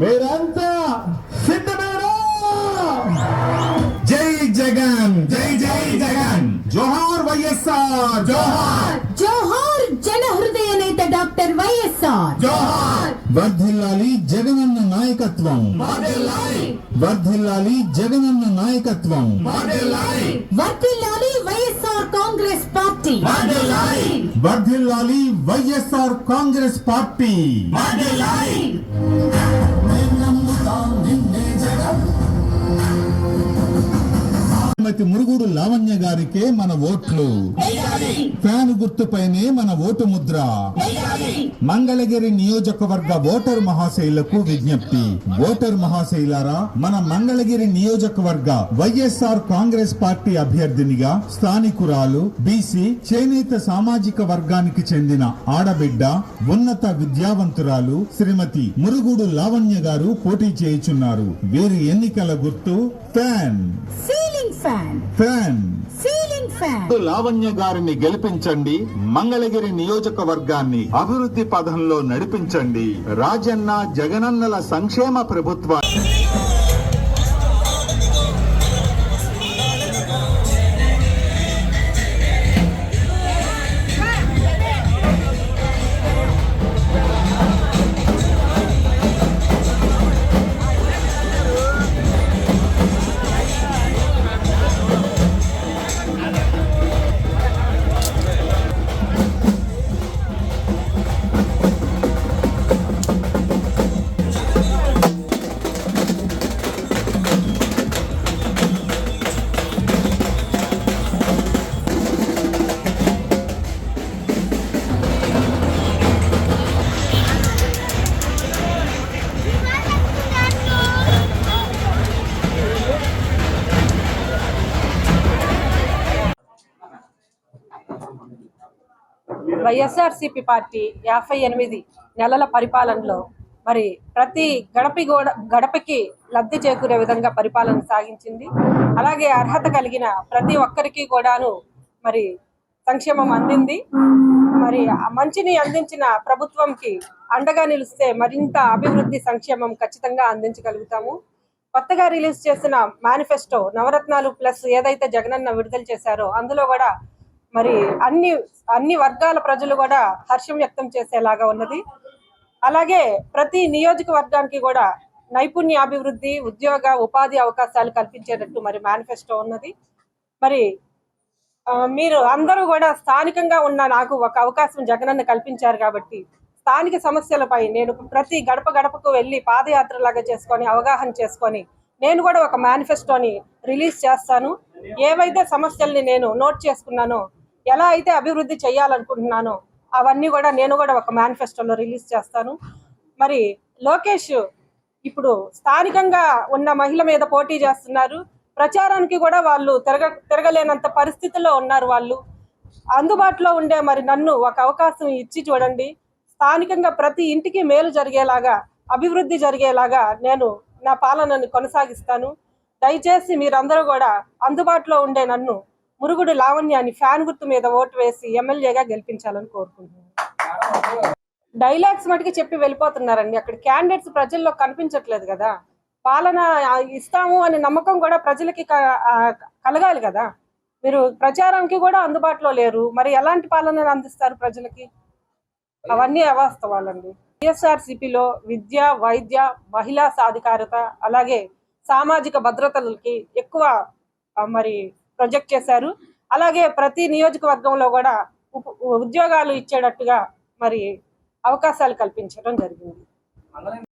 మీరంతా సిద్ధమేనా జై జగన్ జై జై జగన్ జోహార్ వైఎస్ఆర్ జోహార్ జోహార్ జన హృదయ నేత డాక్టర్ వైఎస్ఆర్ జోహార్ వర్ధిల్లాలి జగనన్న నాయకత్వం వర్ధిల్లాలి జగనన్న నాయకత్వం వర్తిల్లాలి వైఎస్ఆర్ కాంగ్రెస్ పార్టీ వర్ధిల్లాలి వైఎస్ఆర్ కాంగ్రెస్ పార్టీ శ్రీమతి మురుగుడు లావణ్య గారికే మన ఓట్లు. ఫ్యాన్ గుర్తుపైనే మన ఓటు ముద్ర. మంగళగిరి నియోజకవర్గ ఓటర్ మహాశైలకు విజ్ఞప్తి. ఓటర్ మహాశైలారా మన మంగళగిరి నియోజకవర్గ వైఎస్ఆర్ కాంగ్రెస్ పార్టీ అభ్యర్థినిగా స్థానికురాలు బీసీ చేనేత సామాజిక వర్గానికి చెందిన ఆడబిడ్డ ఉన్నత విద్యావంతురాలు శ్రీమతి మురుగుడు లావణ్య గారు పోటీ చేయుచున్నారు. వీరి ఎన్నికల గుర్తు fan. Ceiling fan. Fan ceiling fan Lavanya గారిని గెలిపించండి మంగళగిరి నియోజకవర్గాన్ని అభివృద్ధి పథంలో నడిపించండి. రాజన్న జగనన్నల సంక్షేమ ప్రభుత్వ వైఎస్ఆర్సీపీ పార్టీ యాభై ఎనిమిది నెలల పరిపాలనలో మరి ప్రతి గడపి గోడ గడపకి లబ్ధి చేకూరే విధంగా పరిపాలన సాగించింది. అలాగే అర్హత కలిగిన ప్రతి ఒక్కరికి కూడాను మరి సంక్షేమం అందింది. మరి మంచిని అందించిన ప్రభుత్వంకి అండగా నిలిస్తే మరింత అభివృద్ధి సంక్షేమం ఖచ్చితంగా అందించగలుగుతాము. కొత్తగా రిలీజ్ చేసిన మేనిఫెస్టో నవరత్నాలు ప్లస్ ఏదైతే జగనన్న విడుదల చేశారో అందులో కూడా మరి అన్ని అన్ని వర్గాల ప్రజలు కూడా హర్షం వ్యక్తం చేసేలాగా ఉన్నది. అలాగే ప్రతి నియోజకవర్గానికి కూడా నైపుణ్య అభివృద్ధి ఉద్యోగ ఉపాధి అవకాశాలు కల్పించేటట్టు మరి మేనిఫెస్టో ఉన్నది. మరి మీరు అందరూ కూడా స్థానికంగా ఉన్న నాకు ఒక అవకాశం జగనన్న కల్పించారు కాబట్టి స్థానిక సమస్యలపై నేను ప్రతి గడప గడపకు వెళ్ళి పాదయాత్ర లాగా చేసుకొని అవగాహన చేసుకొని నేను కూడా ఒక మేనిఫెస్టోని రిలీజ్ చేస్తాను. ఏవైతే సమస్యల్ని నేను నోట్ చేసుకున్నానో ఎలా అయితే అభివృద్ధి చేయాలనుకుంటున్నానో అవన్నీ కూడా నేను కూడా ఒక మేనిఫెస్టోలో రిలీజ్ చేస్తాను. మరి లోకేష్ ఇప్పుడు స్థానికంగా ఉన్న మహిళ మీద పోటీ చేస్తున్నారు. ప్రచారానికి కూడా వాళ్ళు తిరగ తిరగలేనంత పరిస్థితిలో ఉన్నారు వాళ్ళు. అందుబాటులో ఉండే మరి నన్ను ఒక అవకాశం ఇచ్చి చూడండి. స్థానికంగా ప్రతి ఇంటికి మేలు జరిగేలాగా అభివృద్ధి జరిగేలాగా నేను నా పాలనను కొనసాగిస్తాను. దయచేసి మీరందరూ కూడా అందుబాటులో ఉండే నన్ను మురుగుడు లావణ్యాన్ని ఫ్యాన్ గుర్తు మీద ఓటు వేసి ఎమ్మెల్యేగా గెలిపించాలని కోరుకుంటున్నాను. డైలాగ్స్ మటుకి చెప్పి వెళ్ళిపోతున్నారండి. అక్కడ క్యాండిడేట్స్ ప్రజల్లో కనిపించట్లేదు కదా. పాలన ఇస్తాము అనే నమ్మకం కూడా ప్రజలకి కలగాలి కదా. మీరు ప్రచారంకి కూడా అందుబాటులో లేరు. మరి ఎలాంటి పాలన అందిస్తారు ప్రజలకి? అవన్నీ అవాస్తవాలండి. సిపిలో విద్య వైద్య మహిళా సాధికారత అలాగే సామాజిక భద్రతలకి ఎక్కువ మరి ప్రొజెక్ట్ చేశారు. అలాగే ప్రతి నియోజకవర్గంలో కూడా ఉద్యోగాలు ఇచ్చేటట్టుగా మరి అవకాశాలు కల్పించడం జరిగింది.